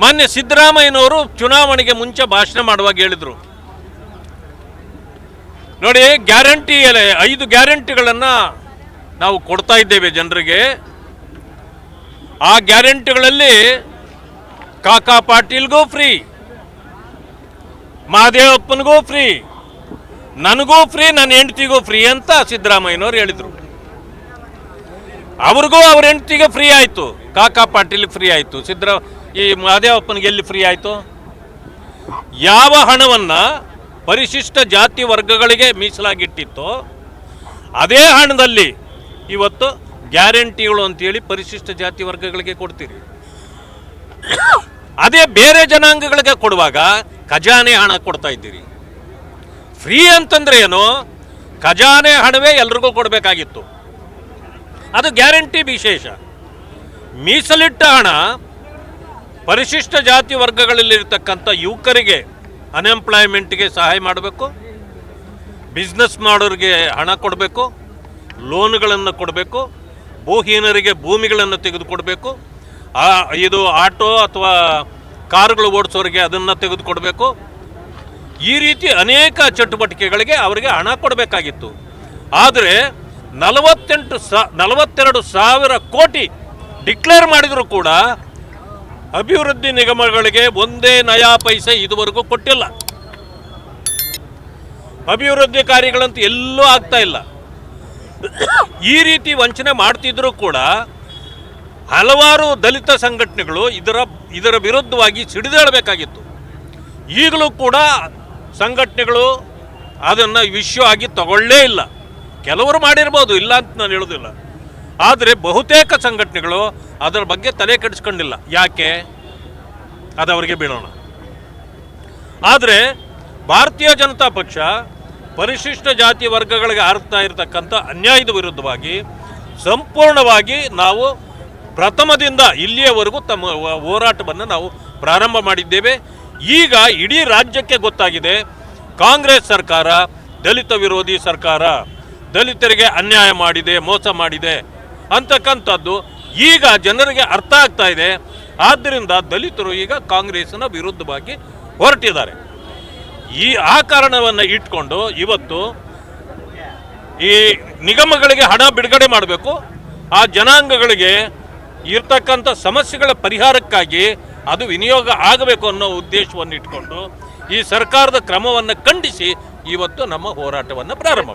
ಮಾನ್ಯ ಸಿದ್ದರಾಮಯ್ಯನವರು ಚುನಾವಣೆಗೆ ಮುಂಚೆ ಭಾಷಣ ಮಾಡುವಾಗ ಹೇಳಿದರು. ನೋಡಿ, ಗ್ಯಾರಂಟಿ ಐದು ಗ್ಯಾರಂಟಿಗಳನ್ನು ನಾವು ಕೊಡ್ತಾ ಇದ್ದೇವೆ ಜನರಿಗೆ. ಆ ಗ್ಯಾರಂಟಿಗಳಲ್ಲಿ ಕಾಕಾ ಪಾಟೀಲ್ಗೂ ಫ್ರೀ ಮಹಾದೇವಪ್ಪನಿಗೂ ಫ್ರೀ, ನನಗೂ ಫ್ರೀ, ನನ್ನ ಹೆಂಡತಿಗೂ ಫ್ರೀ ಅಂತ ಸಿದ್ದರಾಮಯ್ಯನವರು ಹೇಳಿದರು. ಅವ್ರಿಗೂ ಅವ್ರ ಹೆಂಡತಿಗೆ ಫ್ರೀ ಆಯಿತು, ಕಾಕಾ ಪಾಟೀಲ್ ಫ್ರೀ ಆಯಿತು. ಸಿದ್ದರಾ ಈ ಮಹದೇವಪ್ಪನಿಗೆ ಎಲ್ಲಿ ಫ್ರೀ ಆಯಿತು? ಯಾವ ಹಣವನ್ನು ಪರಿಶಿಷ್ಟ ಜಾತಿ ವರ್ಗಗಳಿಗೆ ಮೀಸಲಾಗಿಟ್ಟಿತ್ತೋ, ಅದೇ ಹಣದಲ್ಲಿ ಇವತ್ತು ಗ್ಯಾರಂಟಿಗಳು ಅಂತೇಳಿ ಪರಿಶಿಷ್ಟ ಜಾತಿ ವರ್ಗಗಳಿಗೆ ಕೊಡ್ತೀರಿ. ಅದೇ ಬೇರೆ ಜನಾಂಗಗಳಿಗೆ ಕೊಡುವಾಗ ಖಜಾನೆ ಹಣ ಕೊಡ್ತಾ ಇದ್ದೀರಿ. ಫ್ರೀ ಅಂತಂದ್ರೆ ಏನು? ಖಜಾನೆ ಹಣವೇ ಎಲ್ರಿಗೂ ಕೊಡಬೇಕಾಗಿತ್ತು. ಅದು ಗ್ಯಾರಂಟಿ ವಿಶೇಷ. ಮೀಸಲಿಟ್ಟ ಹಣ ಪರಿಶಿಷ್ಟ ಜಾತಿ ವರ್ಗಗಳಲ್ಲಿರ್ತಕ್ಕಂಥ ಯುವಕರಿಗೆ ಅನ್ಎಂಪ್ಲಾಯ್ಮೆಂಟ್ಗೆ ಸಹಾಯ ಮಾಡಬೇಕು ಬಿಸ್ನೆಸ್ ಮಾಡೋರಿಗೆ ಹಣ ಕೊಡಬೇಕು ಲೋನ್ಗಳನ್ನು ಕೊಡಬೇಕು ಭೂಹೀನರಿಗೆ ಭೂಮಿಗಳನ್ನು ತೆಗೆದುಕೊಡಬೇಕು ಇದು ಆಟೋ ಅಥವಾ ಕಾರುಗಳು ಓಡಿಸೋರಿಗೆ ಅದನ್ನು ತೆಗೆದುಕೊಡಬೇಕು. ಈ ರೀತಿ ಅನೇಕ ಚಟುವಟಿಕೆಗಳಿಗೆ ಅವರಿಗೆ ಹಣ ಕೊಡಬೇಕಾಗಿತ್ತು. ಆದರೆ ನಲವತ್ತೆಂಟು ಸಾ, ನಲವತ್ತೆರಡು ಸಾವಿರ ಕೋಟಿ ಡಿಕ್ಲೇರ್ ಮಾಡಿದರೂ ಕೂಡ ಅಭಿವೃದ್ಧಿ ನಿಗಮಗಳಿಗೆ ಒಂದೇ ನಯಾ ಪೈಸೆ ಇದುವರೆಗೂ ಕೊಟ್ಟಿಲ್ಲ. ಅಭಿವೃದ್ಧಿ ಕಾರ್ಯಗಳಂತೂ ಎಲ್ಲೂ ಆಗ್ತಾ ಇಲ್ಲ. ಈ ರೀತಿ ವಂಚನೆ ಮಾಡ್ತಿದ್ರು ಕೂಡ ಹಲವಾರು ದಲಿತ ಸಂಘಟನೆಗಳು ಇದರ ಇದರ ವಿರುದ್ಧವಾಗಿ ಸಿಡಿದೇಳಬೇಕಾಗಿತ್ತು ಈಗಲೂ ಕೂಡ ಸಂಘಟನೆಗಳು ಅದನ್ನು ವಿಷಯವಾಗಿ ತಗೊಳ್ಳೇ ಇಲ್ಲ. ಕೆಲವರು ಮಾಡಿರ್ಬೋದು, ಇಲ್ಲ ಅಂತ ನಾನು ಹೇಳೋದಿಲ್ಲ. ಆದರೆ ಬಹುತೇಕ ಸಂಘಟನೆಗಳು ಅದರ ಬಗ್ಗೆ ತಲೆ ಕೆಡಿಸ್ಕೊಂಡಿಲ್ಲ. ಯಾಕೆ? ಅದು ಅವರಿಗೆ ಬೀಳೋಣ. ಆದರೆ ಭಾರತೀಯ ಜನತಾ ಪಕ್ಷ ಪರಿಶಿಷ್ಟ ಜಾತಿ ವರ್ಗಗಳಿಗೆ ಆಗ್ತಾ ಇರತಕ್ಕಂಥ ಅನ್ಯಾಯದ ವಿರುದ್ಧವಾಗಿ ಸಂಪೂರ್ಣವಾಗಿ ನಾವು ಪ್ರಥಮದಿಂದ ಇಲ್ಲಿಯವರೆಗೂ ತಮ್ಮ ಹೋರಾಟವನ್ನು ನಾವು ಪ್ರಾರಂಭ ಮಾಡಿದ್ದೇವೆ. ಈಗ ಇಡೀ ರಾಜ್ಯಕ್ಕೆ ಗೊತ್ತಾಗಿದೆ, ಕಾಂಗ್ರೆಸ್ ಸರ್ಕಾರ, ದಲಿತ ವಿರೋಧಿ ಸರ್ಕಾರ ದಲಿತರಿಗೆ ಅನ್ಯಾಯ ಮಾಡಿದೆ, ಮೋಸ ಮಾಡಿದೆ. ಅಂತಕ್ಕಂಥದ್ದು ಈಗ ಜನರಿಗೆ ಅರ್ಥ ಆಗ್ತಾ ಇದೆ. ಆದ್ದರಿಂದ ದಲಿತರು ಈಗ ಕಾಂಗ್ರೆಸ್ನ ವಿರುದ್ಧವಾಗಿ ಹೊರಟಿದ್ದಾರೆ. ಈ, ಆ ಕಾರಣವನ್ನು ಇಟ್ಕೊಂಡು ಇವತ್ತು ಈ ನಿಗಮಗಳಿಗೆ ಹಣ ಬಿಡುಗಡೆ ಮಾಡಬೇಕು. ಆ ಜನಾಂಗಗಳಿಗೆ ಇರ್ತಕ್ಕಂಥ ಸಮಸ್ಯೆಗಳ ಪರಿಹಾರಕ್ಕಾಗಿ ಅದು ವಿನಿಯೋಗ ಆಗಬೇಕು ಅನ್ನೋ ಉದ್ದೇಶವನ್ನು ಇಟ್ಕೊಂಡು ಈ ಸರ್ಕಾರದ ಕ್ರಮವನ್ನು ಖಂಡಿಸಿ ಇವತ್ತು ನಮ್ಮ ಹೋರಾಟವನ್ನು ಪ್ರಾರಂಭ